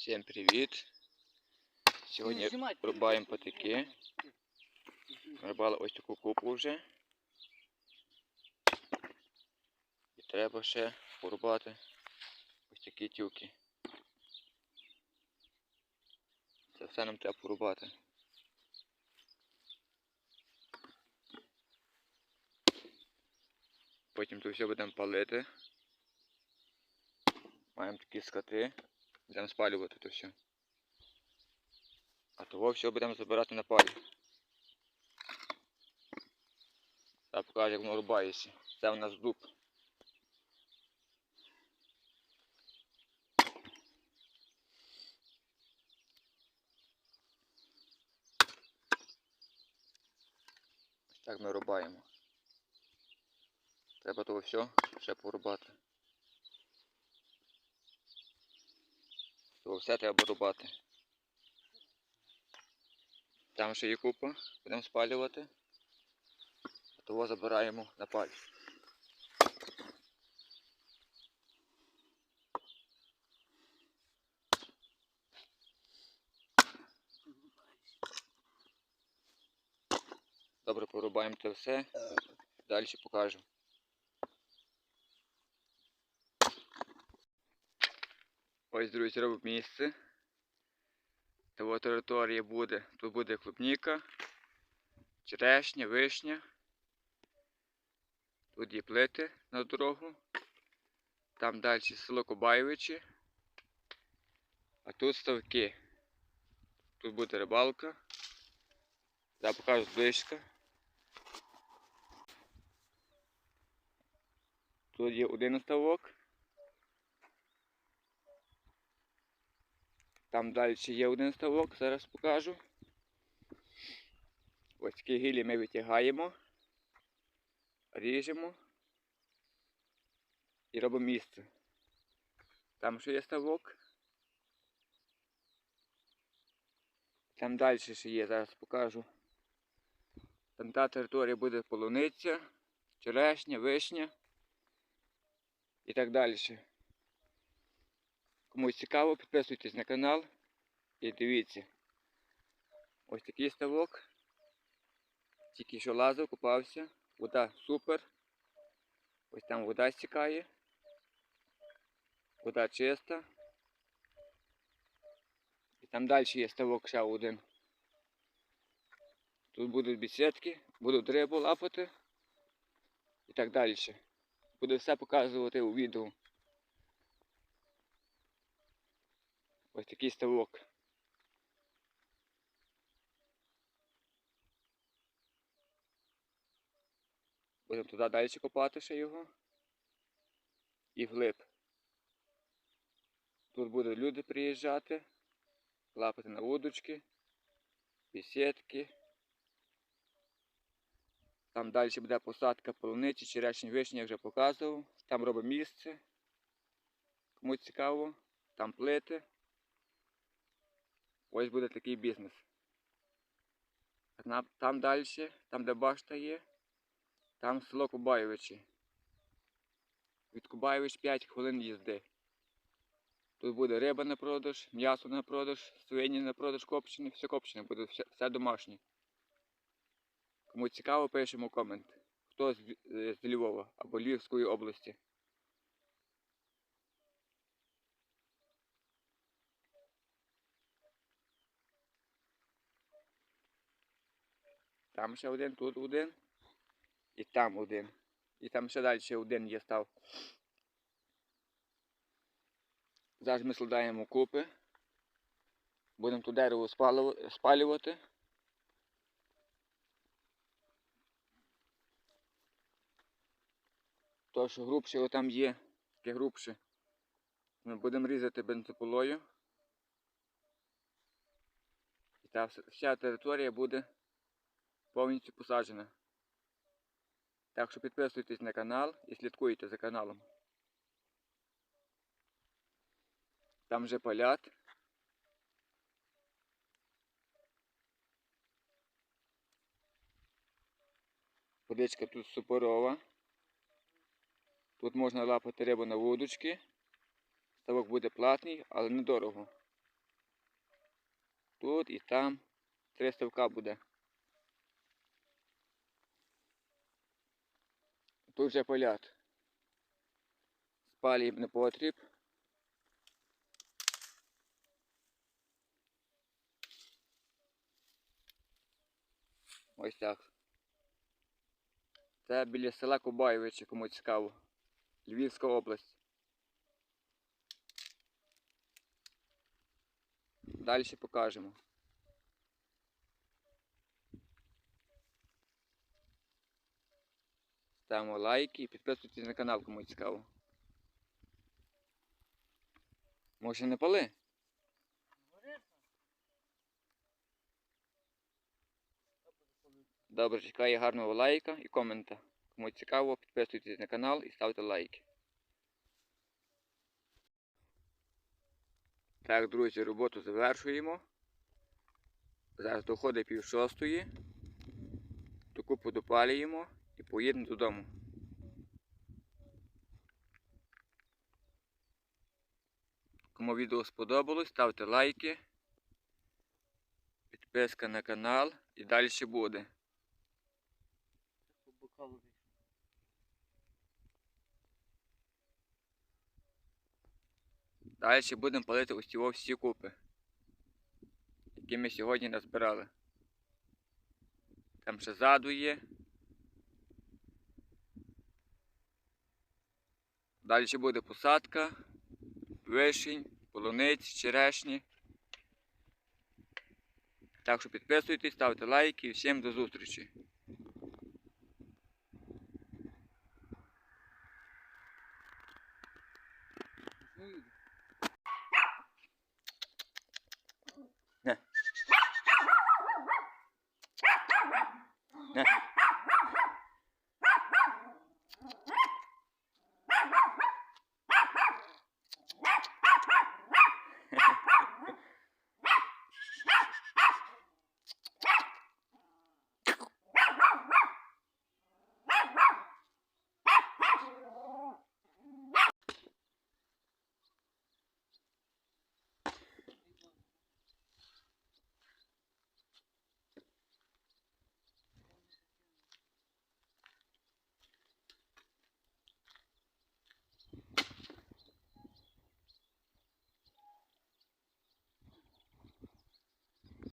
Всім привіт! Сьогодні рубаємо патики. Рубали ось таку купу вже. І треба ще порубати ось такі тюки. Це все нам треба порубати. Потім тут все будемо палити. Маємо такі скати. Будемо спалювати то все. А того все будемо забирати на палі. Я покажу, як воно рубається. Це у нас дуб. Так ми рубаємо. Треба того все ще порубати. То все треба рубати. Там ще є купа, будемо спалювати. Того забираємо на паль. Добре, порубаємо це все. Далі покажу. Ось, друзі, робимо місце. Того територія буде. Тут буде клубніка, черешня, вишня. Тут є плити на дорогу. Там далі село Кобаєвичі. А тут ставки. Тут буде рибалка. Я покажу близько. Тут є один ставок. Там далі є один ставок, зараз покажу. Ось такі гілі ми витягаємо, ріжемо і робимо місце. Там ще є ставок. Там далі ще є, зараз покажу. Там та територія буде полуниця, черешня, вишня і так далі. Комусь цікаво, підписуйтесь на канал і дивіться. Ось такий ставок. Тільки що лазив, купався. Вода супер. Ось там вода стікає. Вода чиста. І там далі є ставок ще один. Тут будуть бесідки, будуть рибу лапати і так далі. Буду все показувати у відео. Ось такий ставок. Будемо туди далі копати ще його. І вглиб. Тут будуть люди приїжджати, лапати на вудочки, бесідки. Там далі буде посадка полуниці, черешні вишні, я вже показував. Там робимо місце. Кому цікаво, там плити. Ось буде такий бізнес. Там далі, там де башта є, там село Кубаєвичі. Від Кубаєвич 5 хвилин їзди. Тут буде риба на продаж, м'ясо на продаж, свині на продаж, копчені, все копчене, буде все, все домашнє. Кому цікаво, пишемо комент. Хто з, з Львова або Львівської області. Там ще один, тут один. І там один. І там ще далі ще один є став. Зараз ми складаємо купи. Будемо ту дерево спалювати. То, що грубше там є, таке грубше. Ми будемо різати бензополою. І та вся- територія буде повністю посаджена. Так що підписуйтесь на канал і слідкуйте за каналом. Там вже палять. Водичка тут супорова. Тут можна лапати рибу на вудочки. Ставок буде платний, але недорого. тут і там. Три ставка буде. Тут вже полят. Спалів не потріб. Ось так. Це біля села Кубаєвичі, кому цікаво. Львівська область. Далі покажемо. Ставимо лайки і підписуйтесь на канал, кому цікаво. Може не пали? Добре, чекаю гарного лайка і комента. Кому цікаво, підписуйтесь на канал і ставте лайки. Так, друзі, роботу завершуємо. Зараз доходить пів шостої. Ту купу допалюємо і поїдемо додому. Кому відео сподобалось, ставте лайки, підписка на канал і далі ще буде. Далі будемо палити ось ці всі купи, які ми сьогодні назбирали. Там ще ззаду є. Далі буде посадка, вишень, полуниць, черешні. Так що підписуйтесь, ставте лайки і всім до зустрічі. Не.